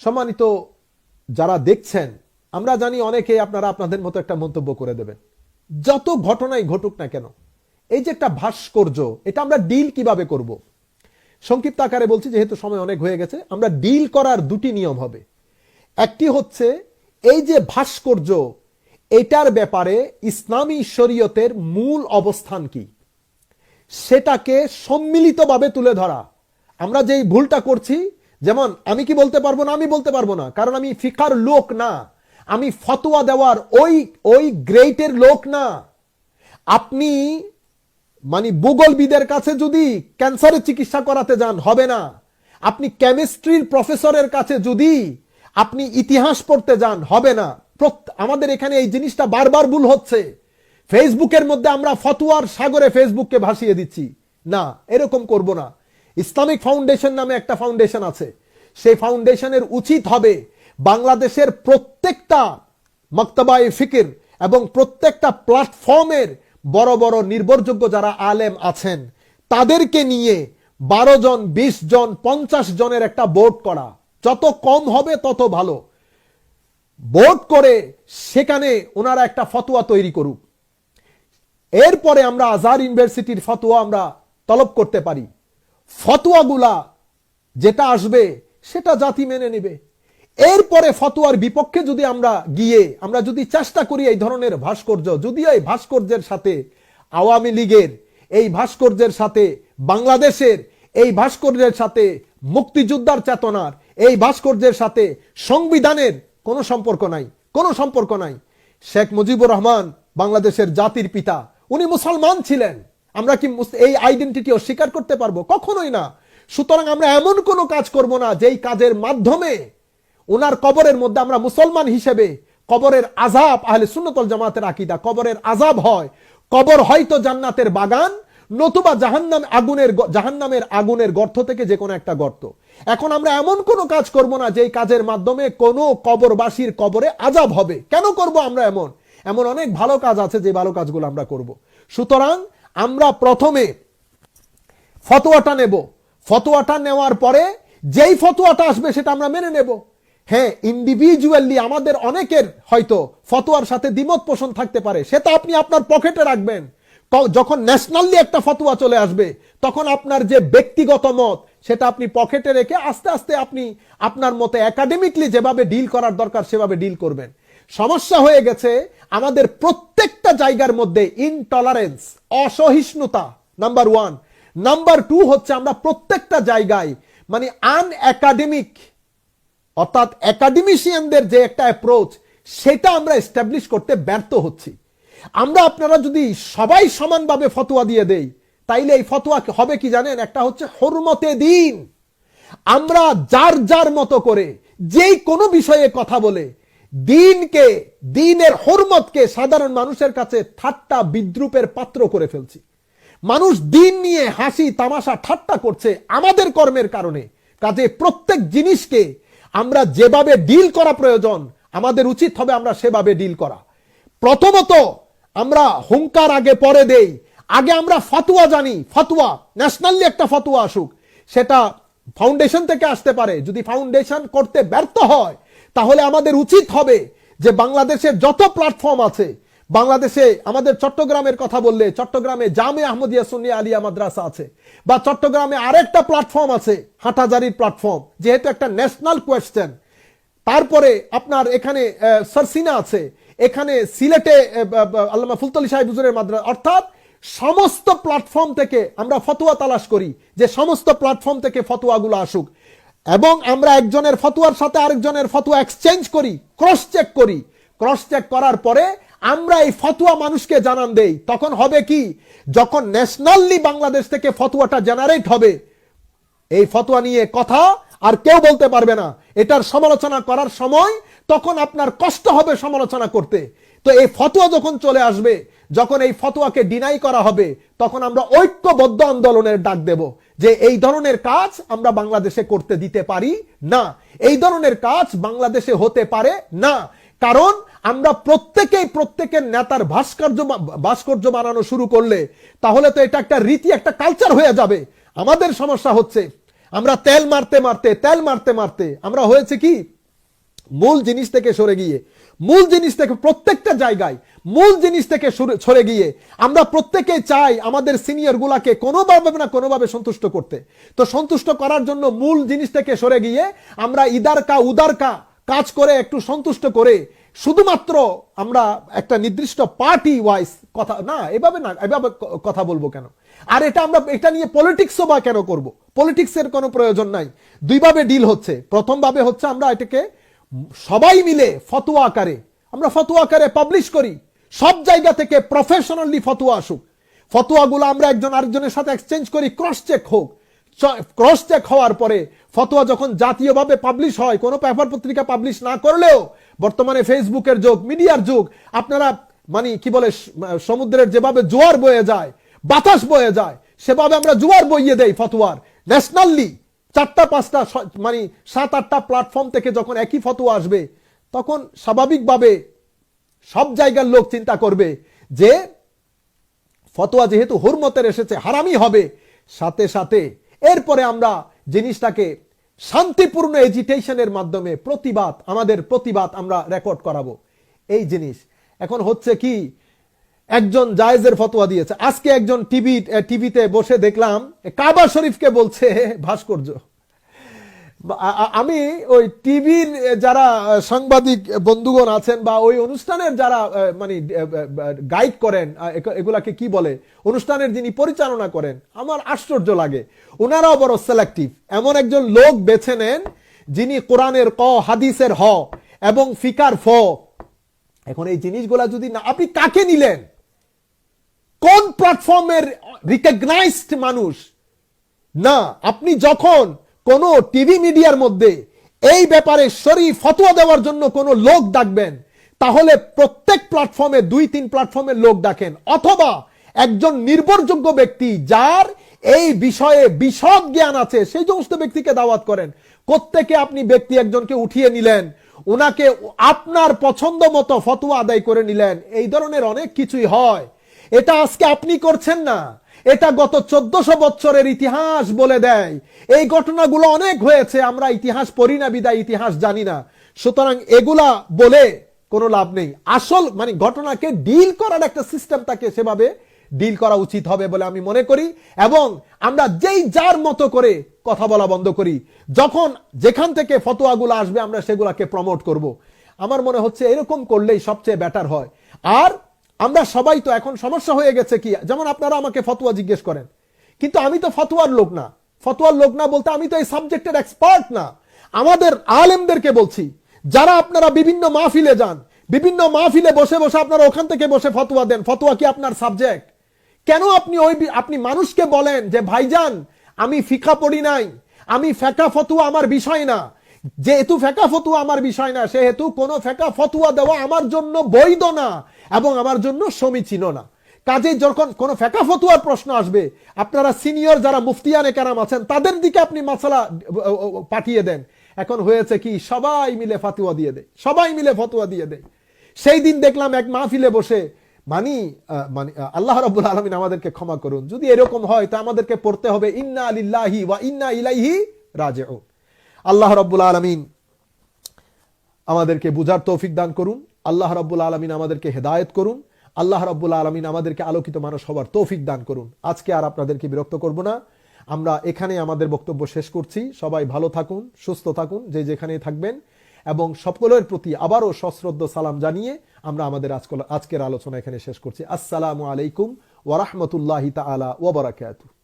সম্মানিত যারা দেখছেন, আমরা জানি অনেকে আপনারা আপনাদের মতো একটা মন্তব্য করে দেবেন। যত ঘটনাই ঘটুক না কেন, এই যে একটা ভাস্কর্য, এটা আমরা ডিল কীভাবে করব? সংক্ষিপ্ত আকারে বলছি, যেহেতু সময় অনেক হয়ে গেছে, আমরা ডিল করার দুটি নিয়ম হবে। একটি হচ্ছে, এই যে ভাস্কর্য, এটার ব্যাপারে ইসলামী শরীয়তের মূল অবস্থান কি? সেটাকে সম্মিলিতভাবে তুলে ধরা। আমরা যেই ভুলটা করছি যেমন, আমি কি বলতে পারব না, আমি বলতে পারব না, কারণ আমি ফিকার লোক না। আমি ফতোয়া দেওয়ার ওই ওই গ্রেটের লোক না। আপনি মানে ভূগোলবিদের কাছে যদি ক্যান্সারের চিকিৎসা করাতে যান, হবে না। আপনি কেমিস্ট্রির প্রফেসরের কাছে যদি আপনি ইতিহাস পড়তে যান, হবে না। আমাদের এখানে এই জিনিসটা বারবার ভুল হচ্ছে। ফেসবুকের মধ্যে আমরা ফতুয়ার সাগরে ফেসবুককে ভাসিয়ে দিচ্ছি। না, এরকম করব না। ইসলামিক ফাউন্ডেশন নামে একটা ফাউন্ডেশন আছে। সেই ফাউন্ডেশনের উচিত হবে বাংলাদেশের প্রত্যেকটা মক্তবায় ফিকির এবং প্রত্যেকটা প্ল্যাটফর্মের বড় বড় নির্ভরযোগ্য যারা আলেম আছেন, তাদেরকে নিয়ে বারো জন, বিশ জন, পঞ্চাশ জনের একটা বোর্ড করা। যত কম হবে তত ভালো। বোর্ড করে সেখানে ওনারা একটা ফতোয়া তৈরি করুক। এরপরে আমরা আজহার ইউনিভার্সিটির ফতোয়া আমরা তলব করতে পারি। ফতোয়াগুলা যেটা আসবে, সেটা জাতি মেনে নেবে। এরপরে ফতোয়ার বিপক্ষে যদি আমরা গিয়ে, আমরা যদি চেষ্টা করি এই ধরনের ভাস্কর্য যদিও এই ভাস্কর্যের সাথে আওয়ামী লীগের, এই ভাস্কর্যের সাথে বাংলাদেশের, এই ভাস্কর্যের সাথে মুক্তিযোদ্ধার চেতনার, এই ভাস্কর্যের সাথে সংবিধানের কোনো সম্পর্ক নাই। কোনো সম্পর্ক নাই। শেখ মুজিবুর রহমান বাংলাদেশের জাতির পিতা, উনি মুসলমান ছিলেন। আমরা কি এই আইডেন্টিটি অস্বীকার করতে পারব? কখনোই না। সুতরাং আমরা এমন কোনো কাজ করব না, যেই কাজের মাধ্যমে ওনার কবরের মধ্যে আমরা মুসলমান হিসেবে কবরের আজাব আহলে সুন্নতল জামাতের আকিদা, কবরের আজাব হয়। কবর হয়তো জান্নাতের বাগান, নতুবা জাহান্নাম আগুনের জাহান্নামের আগুনের গর্ত থেকে যে কোনো একটা গর্ত। এখন আমরা এমন কোনো কাজ করব না, যেই কাজের মাধ্যমে কোনো কবরবাসীর কবরে আজাব হবে। কেন করব আমরা এমন? এমন অনেক ভালো কাজ আছে যে ভালো কাজগুলো আমরা করব। সুতরাং আমরা প্রথমে ফতোয়াটা নেব। ফতোয়াটা নেওয়ার পরে যেই ফতোয়াটা আসবে সেটা আমরা মেনে নেব। হ্যাঁ ইন্ডিভিজুয়ালি আমাদের অনেকের হয়তো ফতোয়ার সাথে দ্বিমত পোষণ থাকতে পারে। সেটা আপনি আপনার পকেটে রাখবেন। যখন ন্যাশনালি একটা ফতোয়া চলে আসবে, তখন আপনার যে ব্যক্তিগত মত, সেটা আপনি পকেটে রেখে আস্তে আস্তে আপনি আপনার মতে একাডেমিকলি যেভাবে ডিল করার দরকার সেভাবে ডিল করবেন। সমস্যা হয়ে গেছে, আমাদের প্রত্যেকটা জায়গার মধ্যে ইনটলারেন্স অসহিষ্ণুতা নাম্বার ওয়ান নাম্বার টু হচ্ছে আমরা প্রত্যেকটা জায়গায় মানে আন একাডেমিক অর্থাৎ একাডেমিশিয়ানদের যে একটা অ্যাপ্রোচ সেটা আমরা এস্টাবলিশ করতে ব্যর্থ হচ্ছি। আমরা আপনারা যদি সবাই সমানভাবে ফতোয়া দিয়ে দেই, তাইলে এই ফতোয়া হবে কি জানেন? একটা হচ্ছে হরমতে দিন। আমরা যার যার মতো করে, যেই কোনো বিষয়ে কথা বলে দিনকে, দিনের হরমতকে সাধারণ মানুষের কাছে ঠাট্টা বিদ্রুপের পাত্র করে ফেলছি। মানুষ দিন নিয়ে হাসি, তামাশা, ঠাট্টা করছে আমাদের কর্মের কারণে। কাজে প্রত্যেক জিনিসকে আমরা যেভাবে ডিল করা প্রয়োজন, আমাদের উচিত হবে আমরা সেভাবে ডিল করা। প্রথমত আমরা হুঙ্কার আগে পরে দেই। আগে আমরা ফাতুয়া জানি, ফাতুয়া ন্যাশনালি একটা ফতুয়া আসুক। সেটা ফাউন্ডেশন থেকে আসতে পারে। যদি ফাউন্ডেশন করতে ব্যর্থ হয় তাহলে আমাদের উচিত হবে যে বাংলাদেশের যত প্ল্যাটফর্ম আছে, বাংলাদেশে আমাদের চট্টগ্রামের কথা বললে, চট্টগ্রামে জামে আহমদিয়া সুন্নিয়া আলিয়া মাদ্রাসা আছে, বা চট্টগ্রামে আরেকটা প্ল্যাটফর্ম আছে, হাটাজারির প্ল্যাটফর্ম যেহেতু একটা ন্যাশনাল কোয়েশ্চেন তারপরে আপনার এখানে সরসিনা আছে, এখানে সিলেটে আল্লামা ফুলতলি সাহেব হুজুরের মাদ্রাসা, অর্থাৎ সমস্ত প্ল্যাটফর্ম থেকে আমরা ফতোয়া তালাশ করি যে সমস্ত প্ল্যাটফর্ম থেকে ফতোয়াগুলো আসুক। এবং আমরা একজনের ফতুয়ার সাথে আরেকজনের ফতুয়া এক্সচেঞ্জ করি ক্রস চেক করি। ক্রস চেক করার পরে আমরা এই ফতুয়া মানুষকে জানান দেই। তখন হবে কি? যখন ন্যাশনালি বাংলাদেশ থেকে ফতুয়াটা জেনারেট হবে, এই ফতুয়া নিয়ে কথা আর কেউ বলতে পারবে না। এটার সমালোচনা করার সময় তখন আপনার কষ্ট হবে সমালোচনা করতে। তো এই ফতুয়া যখন চলে আসবে যখন এই ফতোয়াকে ডিনাই করা হবে, তখন আমরা ঐক্যবদ্ধ আন্দোলনের ডাক দেব যে এই ধরনের কাজ আমরা বাংলাদেশে করতে দিতে পারি না। এই ধরনের কাজ বাংলাদেশে হতে পারে না। কারণ আমরা প্রত্যেকেই প্রত্যেকের নেতার ভাস্কর্য ভাস্কর্য বানানো শুরু করলে, তাহলে তো এটা একটা রীতি, একটা কালচার হয়ে যাবে। আমাদের সমস্যা হচ্ছে, আমরা তেল মারতে মারতে, তেল মারতে মারতে আমরা হয়েছে কি? মূল জিনিস থেকে সরে গিয়ে, মূল জিনিস থেকে প্রত্যেকটা জায়গায়, মূল জিনিস থেকে সরে- গিয়ে আমরা প্রত্যেকে চাই আমাদের সিনিয়র গুলাকে কোনোভাবে না কোনোভাবে সন্তুষ্ট করতে। তো সন্তুষ্ট করার জন্য মূল জিনিস থেকে সরে গিয়ে আমরা ইদারকা উদারকা কাজ করে একটু সন্তুষ্ট করে শুধুমাত্র আমরা একটা নির্দিষ্ট পার্টি ওয়াইজ কথা, না, এভাবে না, এভাবে কথা বলব কেন? আর এটা আমরা, এটা নিয়ে পলিটিক্সও বা কেন করব? পলিটিক্সের কোনো প্রয়োজন নাই। দুইভাবে ডিল হচ্ছে। প্রথমভাবে হচ্ছে আমরা এটাকে সবাই মিলে ফতোয়া আকারে, আমরা ফতোয়া আকারে পাবলিশ করি। সব জায়গা থেকে প্রফেশনালি ফতোয়া আসুক। ফতোয়াগুলো আমরা একজন আরেকজনের সাথে এক্সচেঞ্জ করি ক্রস চেক হোক। ক্রস চেক হওয়ার পরে ফতোয়া যখন জাতীয়ভাবে পাবলিশ হয়, কোনো পেপার পত্রিকা পাবলিশ না করলেও, বর্তমানে ফেসবুকের যুগ, মিডিয়ার যুগ, আপনারা মানে কি বলে সমুদ্রের যেভাবে জোয়ার বয়ে যায়, বাতাস বয়ে যায়, সেভাবে আমরা জোয়ার বইয়ে দেই ফতোয়ার ন্যাশনালি চারটা, পাঁচটা মানে সাত, আটটা প্ল্যাটফর্ম থেকে যখন একই ফতোয়া আসবে, তখন স্বাভাবিকভাবে সব জায়গার লোক চিন্তা করবে যে ফতোয়া যেহেতু হুরমতের এসেছে হারামি হবে। সাথে সাথে এরপরে আমরা জিনিসটাকে শান্তিপূর্ণ এজিটেশনের মাধ্যমে প্রতিবাদ, আমাদের প্রতিবাদ আমরা রেকর্ড করাবো। এই জিনিস। এখন হচ্ছে কি একজন জায়েজের ফতোয়া দিয়েছে। আজকে একজন টিভি টিভিতে বসে দেখলাম কাবা শরীফকে বলছে, ভাস্কর্য। আমি ওই টিভির যারা সাংবাদিক বন্ধুগণ আছেন বা ওই অনুষ্ঠানের যারা মানে গাইড করেন এগুলাকে কি বলে, অনুষ্ঠানের যিনি পরিচালনা করেন, আমার আশ্চর্য লাগে। ওনারাও বড় সেলেক্টিভ এমন একজন লোক বেছে নেন, যিনি কোরআনের ক, হাদিসের হ এবং ফিকার ফ। এখন এই জিনিসগুলা যদি না, আপনি কাকে নিলেন? কোন প্ল্যাটফর্মের রিকগনাইজড মানুষ? না, আপনি যখন কোন টিভি মিডিয়ার মধ্যে এই ব্যাপারে সরি ফতোয়া দেওয়ার জন্য কোন লোক ডাকবেন, তাহলে প্রত্যেক প্ল্যাটফর্মে দুই, তিন প্ল্যাটফর্মের লোক ডাকেন। অথবা একজন নির্ভরযোগ্য ব্যক্তি যার এই বিষয়ে বিশদ জ্ঞান আছে, সেই সমস্ত ব্যক্তিকে দাওয়াত করেন। কোত্থেকে আপনি ব্যক্তি একজনকে উঠিয়ে নিলেন ওনাকে আপনার পছন্দ মতো ফতোয়া আদায় করে নিলেন, এই ধরনের অনেক কিছুই হয়। এটা আজকে আপনি করছেন না। এটা গত চোদ্দশো বছরের ইতিহাস বলে দেয়। এই ঘটনাগুলো অনেক হয়েছে, আমরা ইতিহাস পড়ি না, বিদায় ইতিহাস জানি না। সুতরাং এগুলা বলে কোনো লাভ নেই। আসল মানে ঘটনাকে ডিল করার একটা সিস্টেম তাকে সেভাবে ডিল করা উচিত হবে বলে আমি মনে করি। এবং আমরা যেই যার মতো করে কথা বলা বন্ধ করি, যখন যেখান থেকে ফতোয়াগুলো আসবে, আমরা সেগুলাকে প্রমোট করব। আমার মনে হচ্ছে এরকম করলেই সবচেয়ে বেটার হয়। আর আমরা সবাই তো এখন সমস্যা হয়ে গেছে কি? যেমন আপনারা আমাকে ফতোয়া জিজ্ঞেস করেন। কিন্তু আমি তো ফতোয়ার লোক না। ফতোয়ার লোক না বলতে আমি তো এই সাবজেক্টের এক্সপার্ট না। আমাদের আলেমদেরকে বলছি, যারা আপনারা বিভিন্ন মাহফিলে যান, বিভিন্ন মাহফিলে বসে বসে আপনারা ওখান থেকে বসে ফতোয়া দেন। ফতোয়া কি আপনার সাবজেক্ট কেন আপনি ওই আপনি মানুষকে বলেন যে, ভাইজান, আমি ফিকা পড়ি নাই। আমি ফেকা ফতুয়া আমার বিষয় না। যেহেতু ফেকা ফতুয়া আমার বিষয় না, সেহেতু কোনো ফেকা ফতুয়া দেওয়া আমার জন্য বৈধ না এবং আমার জন্য সমীচীন না। কাজে যখন কোনো ফেকা ফতুয়ার প্রশ্ন আসবে, আপনারা সিনিয়র যারা মুফতিয়ানে কেরাম আছেন, তাদের দিকে আপনি মাসালা পাঠিয়ে দেন। এখন হয়েছে কি, সবাই মিলে ফাতুয়া দিয়ে দেয়, সবাই মিলে ফতুয়া দিয়ে দেয়। সেই দিন দেখলাম এক মাহফিলে বসে, মানি মানে আল্লাহ রাব্বুল আলামিন আমাদেরকে ক্ষমা করুন। যদি এরকম হয়, তা আমাদেরকে পড়তে হবে। ইন্না লিল্লাহি বা ইন্না ইলাইহি রাজিউন। আল্লাহ রাব্বুল আলামিন আমাদেরকে বুঝার তৌফিক দান করুন। আল্লাহ রাব্বুল আলামিন আমাদেরকে হেদায়েত করুন। আল্লাহ রাব্বুল আলামিন আমাদেরকে আলোকিত মানুষ হওয়ার তৌফিক দান করুন। আজকে আর আপনাদেরকে বিরক্ত করব না। আমরা এখানে আমাদের বক্তব্য শেষ করছি। সবাই ভালো থাকুন, সুস্থ থাকুন, যে যেখানেই থাকবেন। এবং সকলের প্রতি আবারও সশ্রদ্ধ সালাম জানিয়ে আমরা আমাদের আজকের আলোচনা এখানে শেষ করছি। আসসালামু আলাইকুম ওয়ারাহমতুল্লাহি তাআলা ওয়া বারাকাতুহু।